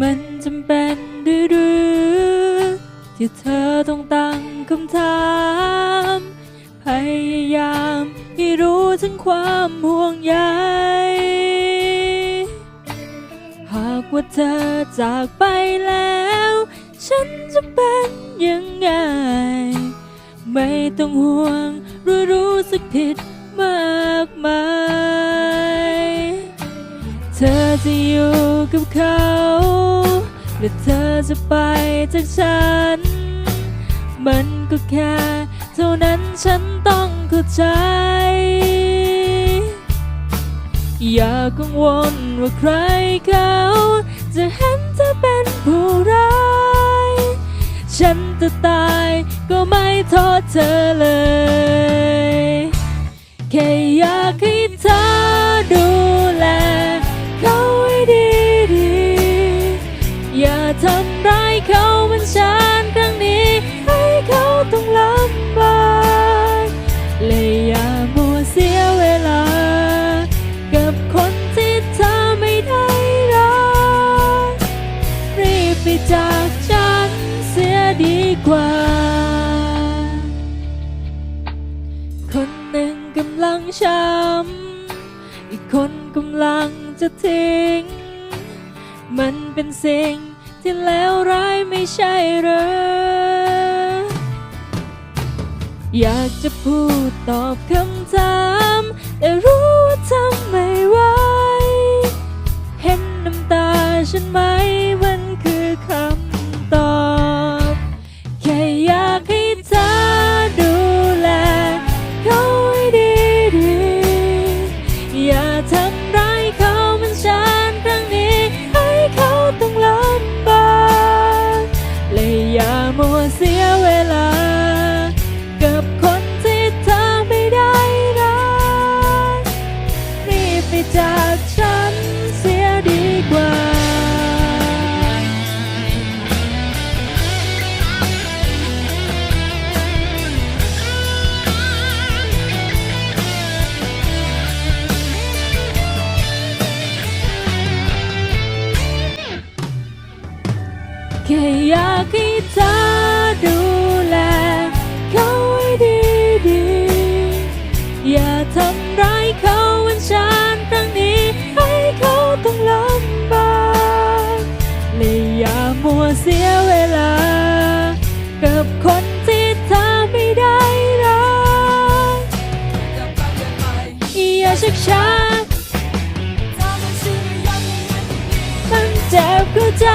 มันจำเป็นด้วยหรือที่เธอต้องตั้งคำถาม พยายามให้รู้ถึงความห่วงใย หากว่าเธอจากไปแล้ว ฉันจะเป็นยังไง ไม่ต้องห่วงรู้รู้สึกผิดมากมาย ธอจะอยู่กับเขา หรือเธอจะไปจากฉัน มันก็แค่เท่านั้นฉันต้องเข้าใจ อย่ากังวลว่าใครเขา จะเห็นเธอเป็นผู้ร้าย ฉันจะตายก็ไม่โทษเธอเลย แค่อยากให้เธอ เขาเหมันฉันครั้งนี้ ให้เขาต้องลำบากและอย่ามัวเสียเวลา กับคนที่เธอไม่ได้รักรีบไปจากฉันเสียดีกว่า คนหนึ่งกำลังช้ำอีกคนกำลังจะทิ้ง มันเป็นสิ่งที่แล้วร้าย ใช่หรออยากจะพูดตอบคำถาม แค่อยากให้เธอดูแลเขาให้ดีดีอย่าทำร้ายเขาวันฉันครั้งนี้ ให้เขาต้องลำบากเลยอย่ามัวเสียเวลา กับคนที่เธอไม่ได้รักอย่าชักช้ามันเจ็บก็ใจ